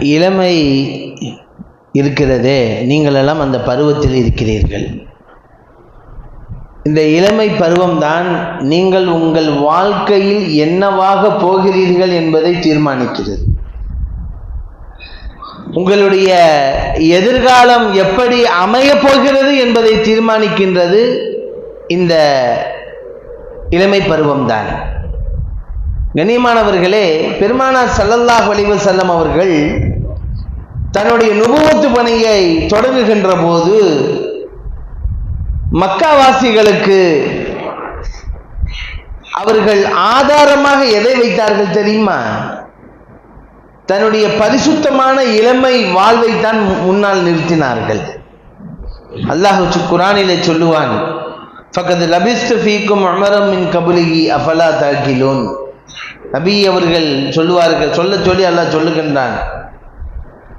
இளமை இருக்கிறதே நீங்களெல்லாம் அந்த பருவத்தில் இருக்கிறீர்கள். இந்த இளமை பருவம்தான் நீங்கள் உங்கள் வாழ்க்கையில் என்னவாக போகிறீர்கள் என்பதை தீர்மானிக்கிறது. உங்களுடைய எதிர்காலம் எப்படி அமையப் போகிறது என்பதை தீர்மானிக்கின்றது இந்த இளமை பருவம்தான். கண்ணியமானவர்களே பெருமானார் சல்லல்லாஹ் வலிவு செல்லம் அவர்கள் தன்னுடைய நுபுவத்து பணியை தொடங்குகின்ற போது மக்காவாசிகளுக்கு அவர்கள் ஆதாரமாக எதை வைத்தார்கள் தெரியுமா? தன்னுடைய பரிசுத்தமான இளமை வாழ்வை தான் முன்னால் நிறுத்தினார்கள். அல்லாஹ் குரானிலே சொல்லுவான் பக்கத்து லபிஸ்து ஃபீக்கும் அமரம் மின் கபுலிகி அஃபலா தாக்கிலோன் நபி அவர்கள் சொல்லுவார்கள் சொல்ல சொல்லி அல்லாஹ் சொல்லுகின்றான்.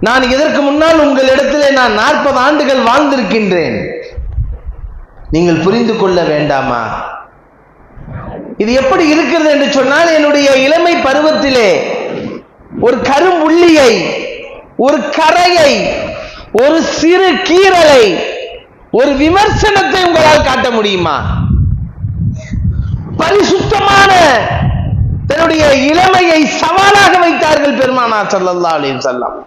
நான் இதற்கு முன்னால் உங்கள் இடத்திலே நான் நாற்பது ஆண்டுகள் வாழ்ந்திருக்கின்றேன். நீங்கள் புரிந்து கொள்ள வேண்டாமா? இது எப்படி இருக்கிறது என்று சொன்னால் என்னுடைய இளமை பருவத்திலே ஒரு கரும்புள்ளியை ஒரு கரையை ஒரு சிறு கீறலை ஒரு விமர்சனத்தை உங்களால் காட்ட முடியுமா? பரிசுத்தமான தன்னுடைய இளமையை சவாலாக வைத்தார்கள் பெருமானா சல்லல்லா அலைஹி வஸல்லம்.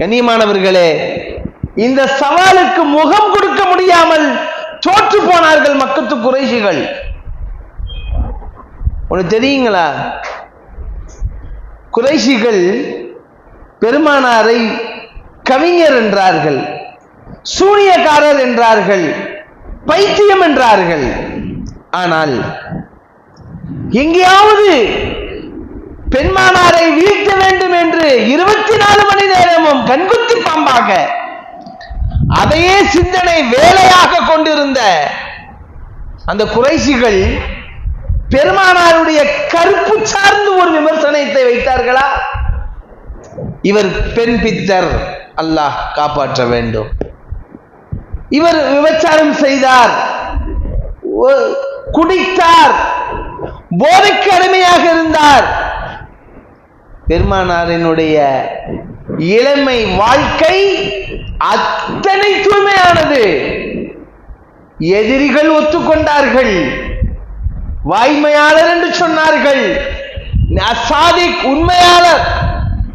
கண்ணியமானவர்களே இந்த சவாலுக்கு முகம் கொடுக்க முடியாமல் தோற்று போனார்கள் மக்கத்து குறைஷிகள். ஒன்று தெரியுங்களா? குறைஷிகள் பெருமானாரை கவிஞர் என்றார்கள் சூனியக்காரர் என்றார்கள் பைத்தியம் என்றார்கள். ஆனால் எங்கேயாவது பெண்மானாரை வீழ்த்த வேண்டும் என்று இருபத்தி நாலு மணி நேரமும் கண்குத்தி பாம்பாக அதையே சிந்தனை வேலையாக கொண்டிருந்த அந்த குறைசிகள் பெருமானாருடைய கருப்பு சார்ந்து ஒரு விமர்சனத்தை வைத்தார்களா? இவர் பெண் பித்தர் அல்லாஹ் காப்பாற்ற வேண்டும். இவர் விபச்சாரம் செய்தார் குடித்தார் போதைக்கு அடிமையாக இருந்தார். பெருமானாரினுடைய இளமை வாழ்க்கை அத்தனை தூய்மையானது. எதிரிகள் ஒத்துக்கொண்டார்கள். வாய்மையாளர் என்று சொன்னார்கள். அசாதிக் உண்மையாளர்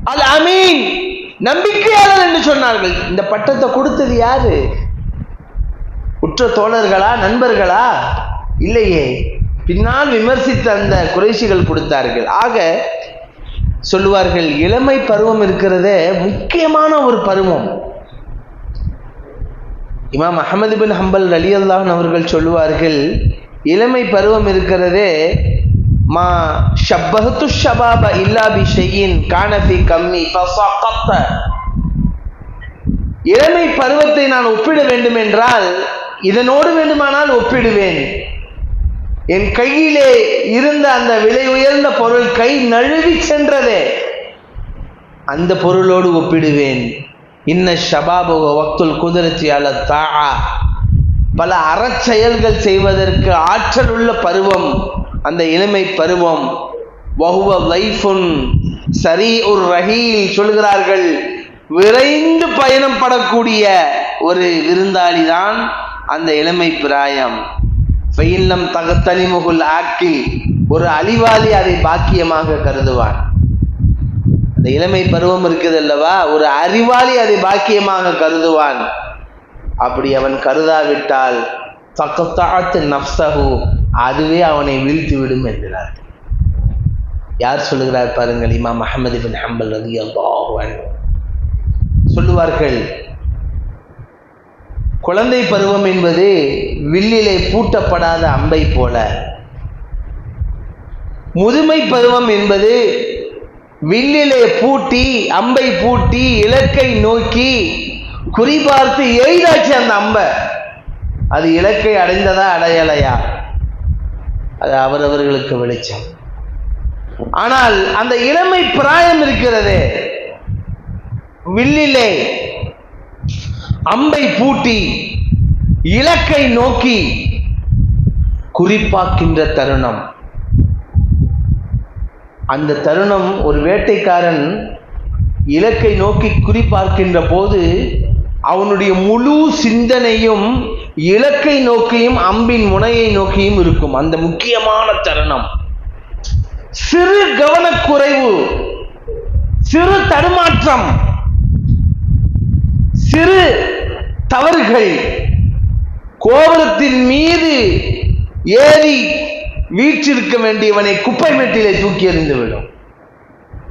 அல் அமீன் நம்பிக்கையாளர் என்று சொன்னார்கள். இந்த பட்டத்தை கொடுத்தது யாரு? உற்ற தோழர்களா நண்பர்களா? இல்லையே. பின்னால் விமர்சித்த அந்த குறைசிகள் கொடுத்தார்கள். ஆக சொல்லுவார்கள் இளமை பருவம் இருக்கிறதே முக்கியமான ஒரு பருவம். இமாம் அஹமது பின் ஹம்பல் அலி அல்லாஹன் அவர்கள் சொல்லுவார்கள் இளமை பருவம் இருக்கிறதே மா ஷப்பஹத்து ஷபாப இல்லா பி ஷெயின் கானஃபி கம்மி இளமை பருவத்தை நான் ஒப்பிட வேண்டும் என்றால் இதனோடு வேண்டுமானால் ஒப்பிடுவேன். என் கையிலே இருந்த அந்த விலை உயர்ந்த பொருள் கை நழுவி சென்றதே. அந்த பொருளோடு ஒப்பிடுவேன். இன்ன ஷபாபு வக்துல் குதிரத்தி அல தாஆ பல அறச்செயல்கள் செய்வதற்கு ஆற்றல் உள்ள பருவம் அந்த இளமை பருவம். வஹுவ வைஃபுன் சரி ஒரு ரஹீல் சொல்கிறார்கள் விரைந்து பயணம் படக்கூடிய ஒரு விருந்தாளி தான் அந்த இளமை பிராயம். பெயில்லம் ஃபெயில்லம் தகத்தனிமுகுல் ஆக்கில் ஒரு அழிவாளி அதை பாக்கியமாக கருதுவான். அந்த இளமை பருவம் இருக்குது அல்லவா? ஒரு அறிவாளி அதை பாக்கியமாக கருதுவான். அப்படி அவன் கருதாவிட்டால் தக்கத்தாத்து நப்சகு அதுவே அவனை வீழ்த்தி விடும் என்கிறார். யார் சொல்லுகிறார் பாருங்கள்? இமாம் அஹமது பின் ஹம்பல் ரதி சொல்லுவார்கள் குழந்தை பருவம் என்பது வில்லிலே பூட்டப்படாத அம்பை போல. முதுமை பருவம் என்பது வில்லிலே பூட்டி அம்பை பூட்டி இலக்கை நோக்கி குறிபார்த்து எய்தாச்சு அந்த அம்பை. அது இலக்கை அடைந்ததா அடையலையா? அது அவரவர்களுக்கு வெளிச்சம். ஆனால் அந்த இளமை பிராயம் இருக்கிறது. வில்லிலே அம்பை பூட்டி இலக்கை நோக்கி குறிப்பாக்கின்ற தருணம். அந்த தருணம் ஒரு வேட்டைக்காரன் இலக்கை நோக்கி குறிப்பார்க்கின்ற போது அவனுடைய முழு சிந்தனையும் இலக்கை நோக்கியும் அம்பின் முனையை நோக்கியும் இருக்கும். அந்த முக்கியமான தருணம். சிறு கவனக்குறைவு சிறு தடுமாற்றம் சிறு தவறுகள். கோபுரத்தின் மீது ஏறி வீற்றிருக்க வேண்டியவனை குப்பை மெட்டிலே தூக்கி எறிந்துவிடும்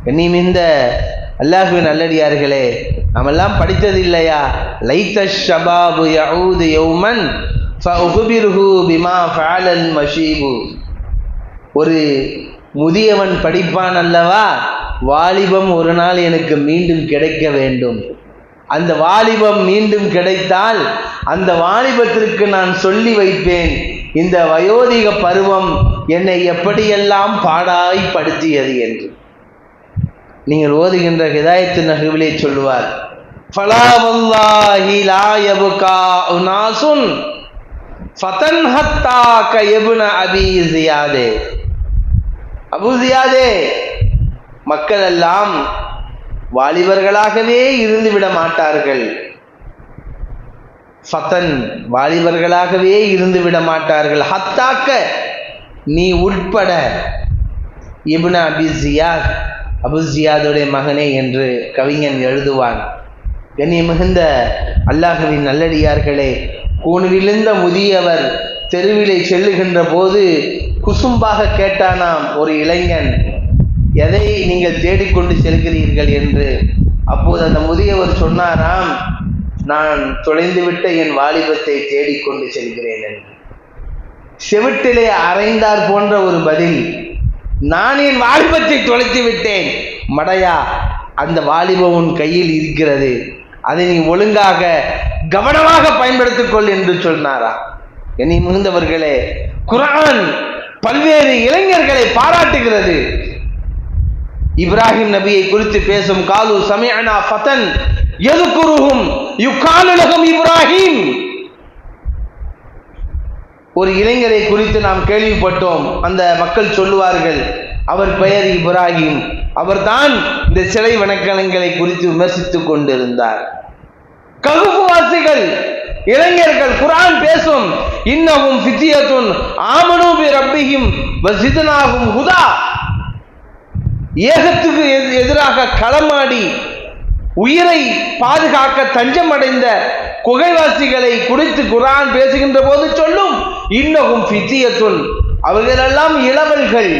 இனியும் இந்த அல்லாஹுவின் நல்லடியார்களே நாமெல்லாம் படித்தது இல்லையா? லைத்த ஷபாபு யவுது யௌமன் ஃபஉக்பிருஹு பிமா ஃபஅலல் மஷீபு. ஒரு முதியவன் படிப்பான் அல்லவா? வாலிபம் ஒரு நாள் எனக்கு மீண்டும் கிடைக்க வேண்டும். அந்த வாலிபம் மீண்டும் கிடைத்தால் அந்த வாலிபத்திற்கு நான் சொல்லி வைப்பேன் இந்த வயோதிக பருவம் என்னை எப்படியெல்லாம் பாடாய்ப்படுத்தியது என்று. நீங்கள் ஓதுகின்ற ஹிதாயத்து நகர்விலே சொல்லுவார் ஃபலா லா யபுகா உனாசுன் ஃபதன் ஹத்தா கயபுன அபி ஜியாதே அபு ஜியாதே மக்கள் எல்லாம் வாலிபர்களாகவே இருந்து விட மாட்டார்கள் ஃபதன் வாலிபர்களாகவே இருந்து விட மாட்டார்கள் ஹத்தாக்க நீ உட்பட இப்ன அபி ஜியாத் அபு ஜியாதுடைய மகனே என்று கவிஞன் எழுதுவான். கண்ணிய மிகுந்த அல்லாஹுவின் நல்லடியார்களே கூணிலிருந்த முதியவர் தெருவிலே செல்லுகின்ற போது குசும்பாக கேட்டானாம் ஒரு இளைஞன். எதை நீங்கள் தேடிக்கொண்டு செல்கிறீர்கள் என்று? அப்போது அந்த முதியவர் சொன்னாராம் நான் தொலைந்துவிட்ட என் வாலிபத்தை தேடிக்கொண்டு செல்கிறேன் என்று. செவிட்டிலே அரைந்தார் போன்ற ஒரு பதில் நான் என் வாலிபத்தை தொலைத்து விட்டேன் மடையா அந்த வாலிபம் உன் கையில் இருக்கிறது. அதை நீ ஒழுங்காக கவனமாக பயன்படுத்திக் கொள் என்று சொன்னாரா என்னை மிகுந்தவர்களே குரான் பல்வேறு இளைஞர்களை பாராட்டுகிறது. இப்ராஹிம் நபியை குறித்து பேசும் காலு சமயனா ஃபதன் எதுக்குருகும் யுக்காலுலகம் இப்ராஹிம். ஒரு இளைஞரை குறித்து நாம் கேள்விப்பட்டோம். அந்த மக்கள் சொல்லுவார்கள் அவர் பெயர் இப்ராஹிம். அவர்தான் இந்த சிலை வணக்கலங்களை குறித்து விமர்சித்துக் கொண்டிருந்தார். ககுப்புவாசிகள் இளைஞர்கள் குரான் பேசும் இன்னமும் ஃபித்தியத்துன் ஆமனூபி ரப்பியும் வசிதனாகும் ஹுதா. ஏகத்துக்கு எதிராக களமாடி உயிரை பாதுகாக்க தஞ்சமடைந்த குகைவாசிகளை குறித்து குரான் பேசுகின்ற போது சொல்லும் இன்னகும் ஃபித்தியத்துன். அவர்களெல்லாம் இளவல்கள்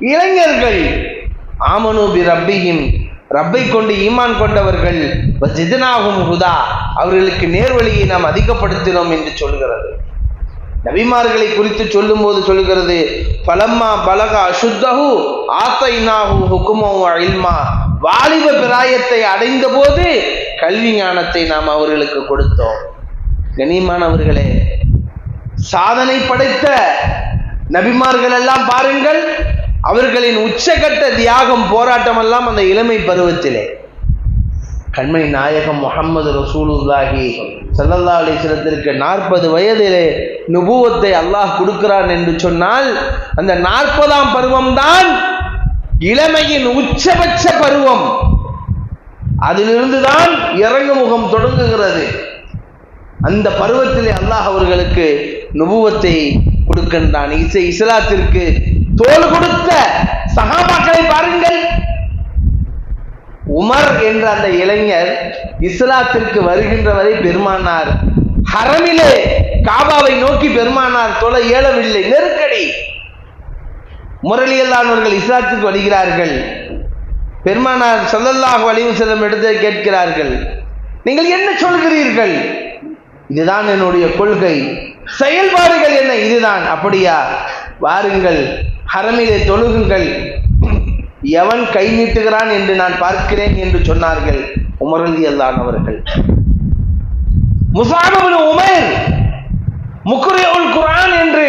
இளைஞர்கள். ஆமனூபி ரப்பியும் ரப்பை கொண்டு ஈமான் கொண்டவர்கள். ஜிதனாகும் ஹுதா. அவர்களுக்கு நேர்வழியை நாம் அதிகப்படுத்தினோம் என்று சொல்கிறது. நபிமார்களை குறித்து சொல்லும்போது சொல்கிறது பலம்மா பலகா அசுத்தஹு ஆத்தைனாஹு ஹுக்குமோ இல்மா. வாலிப பிராயத்தை அடைந்த போது கல்வி ஞானத்தை நாம் அவர்களுக்கு கொடுத்தோம். கனியமானவர்களே சாதனை படைத்த நபிமார்கள் எல்லாம் பாருங்கள் அவர்களின் உச்சகட்ட தியாகம் போராட்டம் எல்லாம் அந்த இளமை பருவத்திலே. கண்மணி நாயகம் முகமது ரசூலுல்லாஹி சல்லல்லா அலிஸ்லத்திற்கு நாற்பது வயதிலே நுபுவத்தை அல்லாஹ் கொடுக்கிறான் என்று சொன்னால் அந்த நாற்பதாம் பருவம்தான் இளமையின் உச்சபட்ச பருவம். அதிலிருந்து தான் இறங்குமுகம் தொடங்குகிறது. அந்த பருவத்திலே அல்லாஹ் அவர்களுக்கு நுபுவத்தை கொடுக்கின்றான். இசை இஸ்லாத்திற்கு தோல் கொடுத்த சகாபாக்களை பாருங்கள். உமர் என்ற அந்த இளைஞர் இஸ்லாத்திற்கு வருகின்ற வரை பெருமானார். ஹரமிலே காபாவை நோக்கி பெருமானார் தொலை இயலவில்லை. நெருக்கடி. முரளியல்லானவர்கள் இஸ்லாத்திற்கு வருகிறார்கள். பெருமானார் ஸல்லல்லாஹு வலிவு செல்லும் இடத்தை கேட்கிறார்கள். நீங்கள் என்ன சொல்கிறீர்கள்? இதுதான் என்னுடைய கொள்கை. செயல்பாடுகள் என்ன? இதுதான். அப்படியா? வாருங்கள். ஹரமிலே தொழுகுங்கள். எவன் கை நீட்டுகிறான் என்று நான் பார்க்கிறேன் என்று சொன்னார்கள் உமரந்தி அல்லான் அவர்கள். முசானபுல் உமேர் முக்குரியுல் குரான் என்று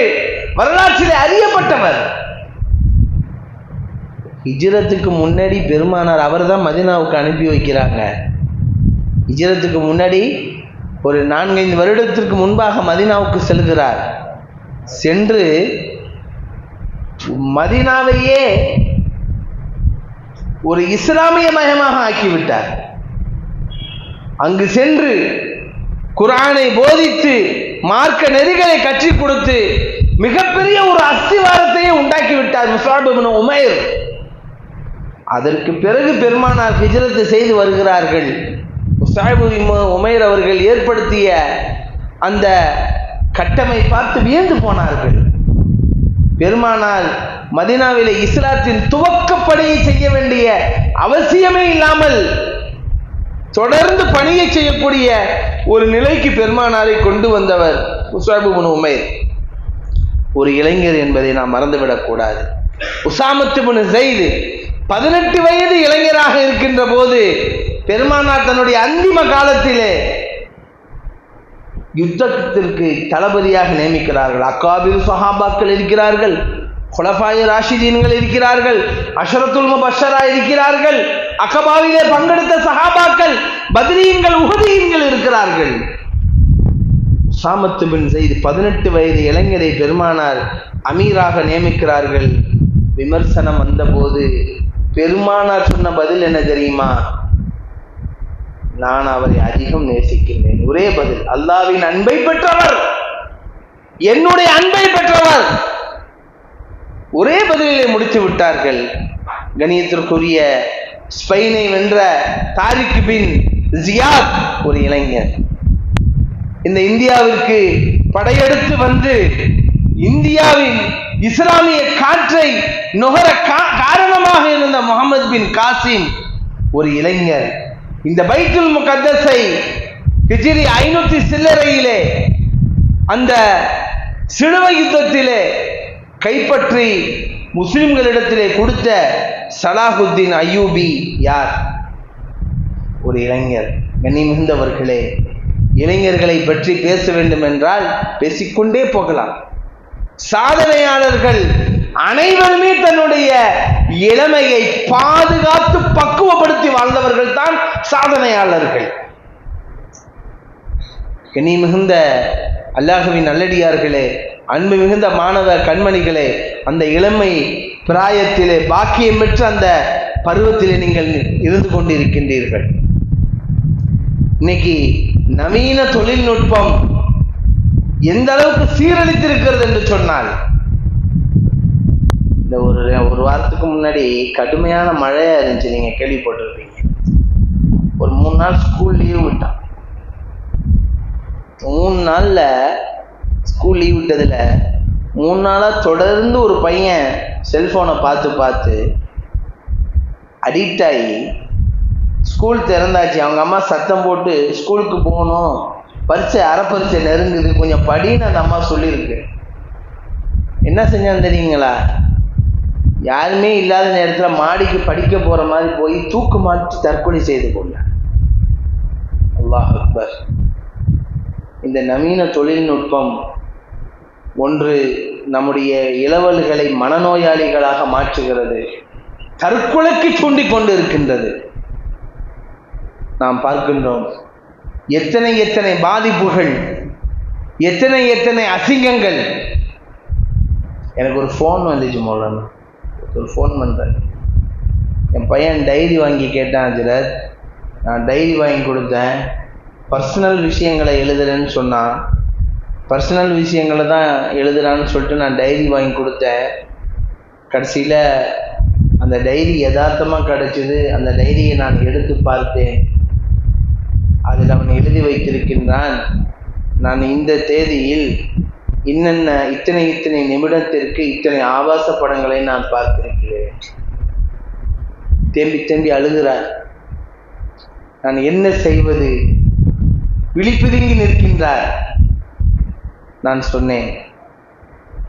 வரலாற்றில் அறியப்பட்டவர். ஹிஜ்ரத்துக்கு முன்னாடி பெருமானார் அவர்தான் மதினாவுக்கு அனுப்பி வைக்கிறாங்க. ஹிஜ்ரத்துக்கு முன்னாடி ஒரு நான்கைந்து வருடத்திற்கு முன்பாக மதீனாவுக்கு செல்கிறார். சென்று மதீனாவையே ஒரு இஸ்லாமிய மயமாக ஆக்கிவிட்டார். அங்கு சென்று குரானை போதித்து மார்க்க நெறிகளை கற்றி கொடுத்து மிகப்பெரிய ஒரு அஸ்திவாரத்தையே உண்டாக்கி விட்டார் முசாப் உமைர். அதற்கு பிறகு பெருமானார் ஹிஜரத்து செய்து வருகிறார்கள். முசாப் இப்னு உமைர் அவர்கள் ஏற்படுத்திய அந்த கட்டமை பார்த்து வியந்து போனார்கள். பெருமானால் மதினாவிலே இஸ்லாத்தின் துவக்க பணியை செய்ய வேண்டிய அவசியமே இல்லாமல் தொடர்ந்து பணியை செய்யக்கூடிய ஒரு நிலைக்கு பெருமானாரை கொண்டு வந்தவர் முசாபு பின் உமைர். ஒரு இளைஞர் என்பதை நாம் மறந்துவிடக்கூடாது உசாமத்து பின் செய்து பதினெட்டு வயது இளைஞராக இருக்கின்ற போது பெருமானார் தன்னுடைய அந்திம காலத்திலே யுத்தத்திற்கு தளபதியாக நியமிக்கிறார்கள். அக்காபில் சஹாபாக்கள் இருக்கிறார்கள். குலபாய ராஷிதீன்கள் இருக்கிறார்கள். அஷரத்துல் முபஷரா இருக்கிறார்கள். அகபாவிலே பங்கெடுத்த சஹாபாக்கள் பத்ரீன்கள் உகதீன்கள் இருக்கிறார்கள். சாமத்து பின் செய்து பதினெட்டு வயது இளைஞரை பெருமானார் அமீராக நியமிக்கிறார்கள். விமர்சனம் வந்தபோது பெருமானார் சொன்ன பதில் என்ன தெரியுமா? நான் அவரை அதிகம் நேசிக்கின்றேன். ஒரே பதில் அல்லாவின் அன்பை பெற்றவர். என்னுடைய அன்பை பெற்றவர். ஒரே பதிலிலே முடித்து விட்டார்கள். கணியத்திற்குரிய ஸ்பெயினை வென்ற தாரிக்கு பின் ஜியாத் ஒரு இளைஞர். இந்த இந்தியாவிற்கு படையெடுத்து வந்து இந்தியாவின் இஸ்லாமிய காற்றை நுகர கா- காரணமாக இருந்த முகமது பின் காசிம் ஒரு இளைஞர். இந்த பைத்துல் முகத்தஸை ஹிஜிரி ஐநூத்தி சில்லறையிலே அந்த சிலுவை யுத்தத்திலே கைப்பற்றி முஸ்லிம்களிடத்திலே கொடுத்த சலாஹுத்தீன் அய்யூபி யார்? ஒரு இளைஞர் கண்ணி மிகுந்தவர்களே இளைஞர்களை பற்றி பேச வேண்டும் என்றால் பேசிக்கொண்டே போகலாம். சாதனையாளர்கள் அனைவருமே தன்னுடைய இளமையை பாதுகாத்து பக்குவப்படுத்தி வாழ்ந்தவர்கள் தான் சாதனையாளர்கள். கனி மிகுந்த அல்லாஹுவின் நல்லடியார்களே அன்பு மிகுந்த மாணவ கண்மணிகளே அந்த இளமை பிராயத்திலே பாக்கியம் பெற்ற அந்த பருவத்திலே நீங்கள் இருந்து கொண்டிருக்கின்றீர்கள். இன்னைக்கு நவீன தொழில்நுட்பம் எந்த அளவுக்கு சீரழித்திருக்கிறது என்று சொன்னால் இந்த ஒரு ஒரு வாரத்துக்கு முன்னாடி கடுமையான மழையா இருந்துச்சு. நீங்க கேள்விப்பட்டிருப்பீங்க. ஒரு மூணு நாள் ஸ்கூல் லீவ் விட்டான். மூணு நாள்ல ஸ்கூல் லீவ் விட்டதுல மூணு நாளா தொடர்ந்து ஒரு பையன் செல்போனை பார்த்து பார்த்து அடிக்ட் ஆகி ஸ்கூல் திறந்தாச்சு. அவங்க அம்மா சத்தம் போட்டு ஸ்கூலுக்கு போகணும். பரீட்சை அரை பரீட்சை நெருங்குது. கொஞ்சம் படின்னு அந்த அம்மா சொல்லியிருக்கு. என்ன செஞ்சான்னு தெரியுங்களா? யாருமே இல்லாத நேரத்தில் மாடிக்கு படிக்க போகிற மாதிரி போய் தூக்கு மாற்றி தற்கொலை செய்து கொண்டார். அல்லாஹ் அக்பர். இந்த நவீன தொழில்நுட்பம் ஒன்று நம்முடைய இளவல்களை மனநோயாளிகளாக மாற்றுகிறது. தற்கொலைக்கு தூண்டிக் கொண்டு இருக்கின்றது நாம் பார்க்கின்றோம். எத்தனை எத்தனை பாதிப்புகள் எத்தனை எத்தனை அசிங்கங்கள். எனக்கு ஒரு ஃபோன் வந்துச்சு மோலன்னு ஒரு ஃபோன் பண்ணுறேன் என் பையன் டைரி வாங்கி கேட்டான் அதில் நான் டைரி வாங்கி கொடுத்தேன். பர்சனல் விஷயங்களை எழுதுறேன்னு சொன்னான். பர்சனல் விஷயங்களை தான் எழுதுறான்னு சொல்லிட்டு நான் டைரி வாங்கி கொடுத்தேன். கடைசியில் அந்த டைரி யதார்த்தமாக கிடச்சிது. அந்த டைரியை நான் எடுத்து பார்த்தேன். அதில் அவன் எழுதி வைத்திருக்கின்றான். நான் இந்த தேதியில் இன்னென்ன இத்தனை இத்தனை நிமிடத்திற்கு இத்தனை ஆபாச படங்களை நான் பார்த்திருக்கிறேன். தேம்பி தேம்பி அழுகிறார். நான் என்ன செய்வது? விழிப்புதுங்கி நிற்கின்றார். நான் சொன்னேன்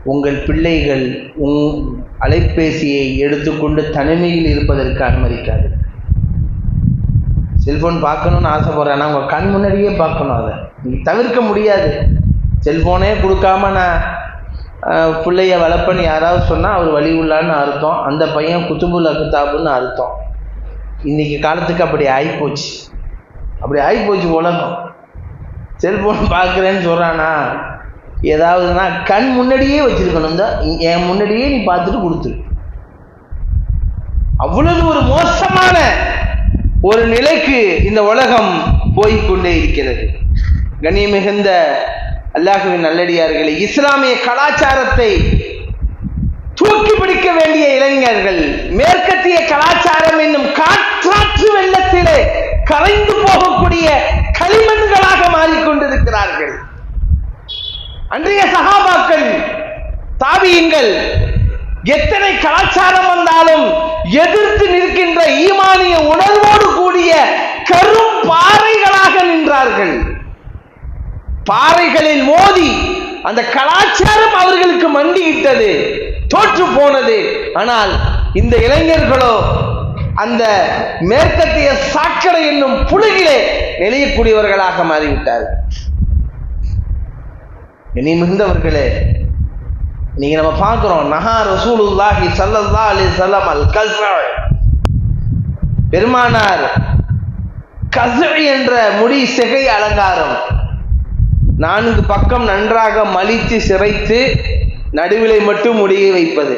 உங்கள் பிள்ளைகள் உங் அலைபேசியை எடுத்துக்கொண்டு தனிமையில் இருப்பதற்கு அனுமதிக்காது. செல்போன் பார்க்கணும்னு ஆசைப்படுறேன்? ஆனால் உங்கள் கண் முன்னாடியே பார்க்கணும் அதை. நீ தவிர்க்க முடியாது. செல்ஃபோனே கொடுக்காம நான் பிள்ளைய வளர்ப்பேன்னு யாராவது சொன்னால் அவர் வழி உள்ளான்னு அர்த்தம். அந்த பையன் குத்துபுல் அகுத்தாபுன்னு அர்த்தம். இன்னைக்கு காலத்துக்கு அப்படி ஆகிப்போச்சு அப்படி ஆகிப்போச்சு உலகம். செல்ஃபோன் பார்க்குறேன்னு சொல்கிறானா ஏதாவதுனா கண் முன்னாடியே வச்சுருக்கணும். தான் என் முன்னாடியே நீ பார்த்துட்டு கொடுத்துரு. அவ்வளவு ஒரு மோசமான ஒரு நிலைக்கு இந்த உலகம் போய்க்கொண்டே இருக்கிறது. கண்ணிய மிகுந்த அல்லாஹுவின் நல்லடியார்களே இஸ்லாமிய கலாச்சாரத்தை தூக்கி பிடிக்க வேண்டிய இளைஞர்கள் மேற்கத்திய கலாச்சாரம் என்னும் காற்றாற்று வெள்ளத்திலே கரைந்து போகக்கூடிய களிமண்களாக மாறிக்கொண்டிருக்கிறார்கள். அன்றைய சகாபாக்கள் தாவியுங்கள் எத்தனை கலாச்சாரம் வந்தாலும் எதிர்த்து நிற்கின்ற ஈமானிய உணர்வோடு கூடிய கரும் பாறைகளாக நின்றார்கள். பாறைகளில் மோதி அந்த கலாச்சாரம் அவர்களுக்கு மண்டியிட்டது தோற்று போனது. ஆனால் இந்த இளைஞர்களோ அந்த மேற்கத்திய சாக்கடை என்னும் புழுகிலே நெளியக்கூடியவர்களாக மாறிவிட்டார்கள். இனி மிகுந்தவர்களே நீங்க நம்ம பார்க்கிறோம் நஹா ரசூலுல்லாஹி சல்லல்லா அலி சல்லம் அல் கஸ்ர. பெருமானார் கசவி என்ற முடி சிகை அலங்காரம். நான்கு பக்கம் நன்றாக மலித்து சிரைத்து நடுவிலை மட்டும் முடியை வைப்பது.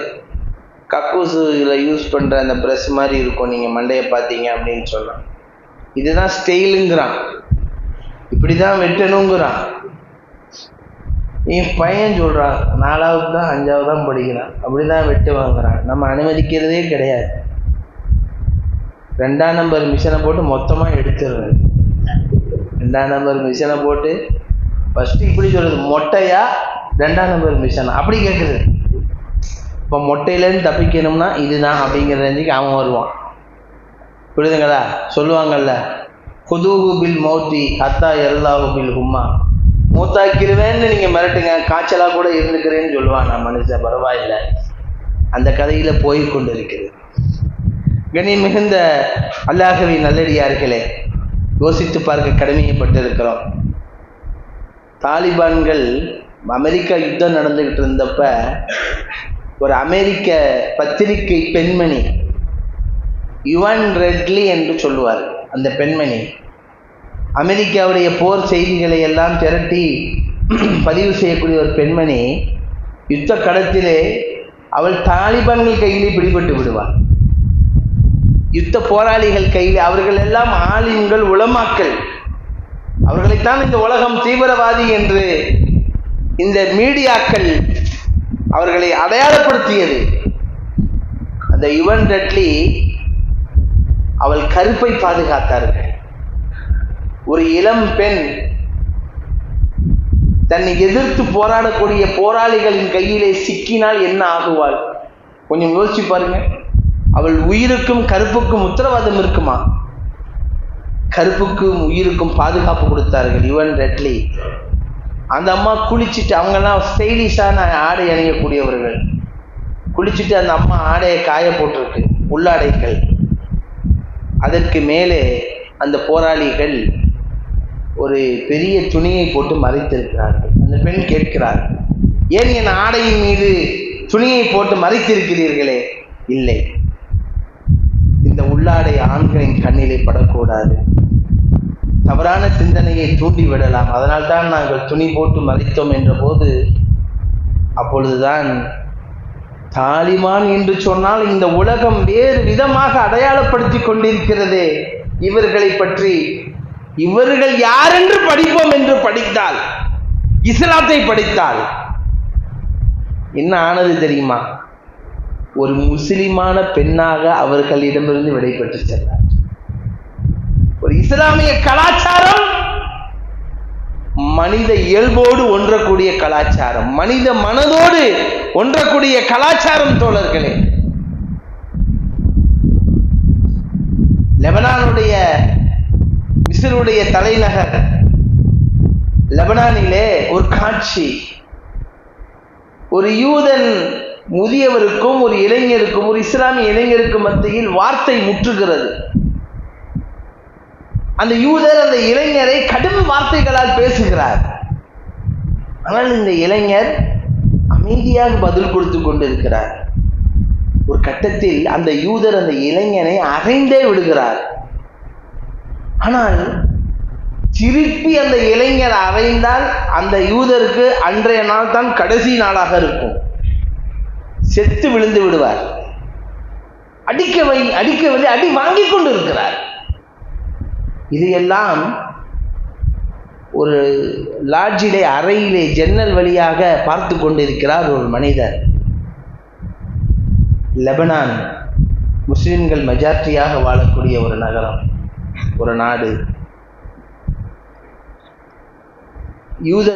கக்கூசுல யூஸ் பண்ற அந்த ப்ரெஷ் மாதிரி இருக்கும். நீங்க மண்டையை பார்த்தீங்க அப்படின்னு சொன்னா. இதுதான் ஸ்டைலுங்கிறான் இப்படிதான் வெட்டணுங்கிறான். என் பையன் சொல்றான் நாலாவது தான் அஞ்சாவது தான் படிக்கிறான். அப்படிதான் வெட்டு வாங்குறான். நம்ம அனுமதிக்கிறதே கிடையாது. ரெண்டாம் நம்பர் மிஷினை போட்டு மொத்தமாக எடுத்துடுறது. ரெண்டாம் நம்பர் மிஷினை போட்டு ஃபஸ்ட்டு இப்படி சொல்லுது மொட்டையா ரெண்டாம் நம்பர் மிஷன் அப்படி கேட்குது இப்போ மொட்டையிலேருந்து தப்பிக்கணும்னா இதுதான் அப்படிங்கிற ரேஞ்சுக்கு அவன் வருவான். புரியுதுங்களா? சொல்லுவாங்கல்ல குதூகு பில் மௌத்தி அத்தா எல்லாவு பில் ஹும்மா. மூத்தாக்கிருவேன்னு நீங்கள் மிரட்டுங்க காய்ச்சலாக கூட இருந்துக்கிறேன்னு சொல்லுவான். நான் மனுஷன் பரவாயில்லை. அந்த கதையில் போய் கொண்டு இருக்கிறது கணி மிகுந்த அல்லாஹவி நல்லடியார்களே யோசித்து பார்க்க கடமையப்பட்டிருக்கிறோம் தாலிபான்கள் அமெரிக்கா யுத்தம் நடந்துகிட்டு இருந்தப்ப ஒரு அமெரிக்க பத்திரிகை பெண்மணி யுவன் ரெட்லி என்று சொல்லுவார் அந்த பெண்மணி. அமெரிக்காவுடைய போர் செய்திகளை எல்லாம் திரட்டி பதிவு செய்யக்கூடிய ஒரு பெண்மணி யுத்த களத்திலே அவள் தாலிபான்கள் கையிலே பிடிபட்டு விடுவார் யுத்த போராளிகள் கையில் அவர்கள் எல்லாம் ஆலிம்கள் உளமாக்கல் அவர்களைத்தான் இந்த உலகம் தீவிரவாதி என்று இந்த மீடியாக்கள் அவர்களை அடையாளப்படுத்தியது. அந்த யுவன் ரெட்லி அவள் கருப்பை பாதுகாத்தார்கள். ஒரு இளம் பெண் தன்னை எதிர்த்து போராடக்கூடிய போராளிகளின் கையிலே சிக்கினால் என்ன ஆகுவாள்? கொஞ்சம் யோசிச்சு பாருங்க. அவள் உயிருக்கும் கருப்புக்கும் உத்தரவாதம் இருக்குமா? கருப்புக்கும் உயிருக்கும் பாதுகாப்பு கொடுத்தார்கள் யுவன் ரெட்லி. அந்த அம்மா குளிச்சுட்டு அவங்கெல்லாம் ஸ்டைலிஷான ஆடை அணியக்கூடியவர்கள். குளிச்சுட்டு அந்த அம்மா ஆடையை காய போட்டிருக்கு உள்ளாடைகள். அதற்கு மேலே அந்த போராளிகள் ஒரு பெரிய துணியை போட்டு மறைத்திருக்கிறார்கள். அந்த பெண் கேட்கிறார் ஏன் என் ஆடையின் மீது துணியை போட்டு மறைத்திருக்கிறீர்களே? இல்லை. இந்த உள்ளாடை ஆண்களின் கண்ணிலே படக்கூடாது. தவறான சிந்தனையை தூண்டிவிடலாம். அதனால்தான் நாங்கள் துணி போட்டு மறைத்தோம் என்ற போது அப்பொழுதுதான் தாலிமான் என்று சொன்னால் இந்த உலகம் வேறு விதமாக அடையாளப்படுத்தி கொண்டிருக்கிறதே. இவர்களை பற்றி இவர்கள் யாரென்று படிப்போம் என்று படித்தால் இஸ்லாத்தை படித்தால் என்ன ஆனது தெரியுமா? ஒரு முஸ்லிமான பெண்ணாக அவர்களிடமிருந்து விடைபெற்று சென்றார். இஸ்லாமிய கலாச்சாரம் மனித இயல்போடு ஒன்றக்கூடிய கலாச்சாரம் மனித மனதோடு ஒன்றக்கூடிய கலாச்சாரம் தோழர்களே. லெபனானுடைய மிசருடைய தலைநகர் லெபனானிலே ஒரு காட்சி. ஒரு யூதன் முதியவருக்கும் ஒரு இளைஞருக்கும் ஒரு இஸ்லாமிய இளைஞருக்கும் மத்தியில் வார்த்தை முற்றுகிறது. அந்த யூதர் அந்த இளைஞரை கடும் வார்த்தைகளால் பேசுகிறார். ஆனால் இந்த இளைஞர் அமைதியாக பதில் கொடுத்து கொண்டிருக்கிறார். ஒரு கட்டத்தில் அந்த யூதர் அந்த இளைஞனை அறைந்தே விடுகிறார். ஆனால் திருப்பி அந்த இளைஞர் அறைந்தால் அந்த யூதருக்கு அன்றைய நாள் தான் கடைசி நாளாக இருக்கும். செத்து விழுந்து விடுவார். அடிக்க வை அடிக்க வந்து அடி வாங்கி கொண்டு இருக்கிறார் இது எல்லாம் ஒரு லாட்ஜிலே அறையிலே ஜன்னல் வழியாக பார்த்து கொண்டிருக்கிறார் ஒரு மனிதர். லெபனான் முஸ்லிம்கள் மெஜாரிட்டியாக வாழக்கூடிய ஒரு நகரம் ஒரு நாடு. யூத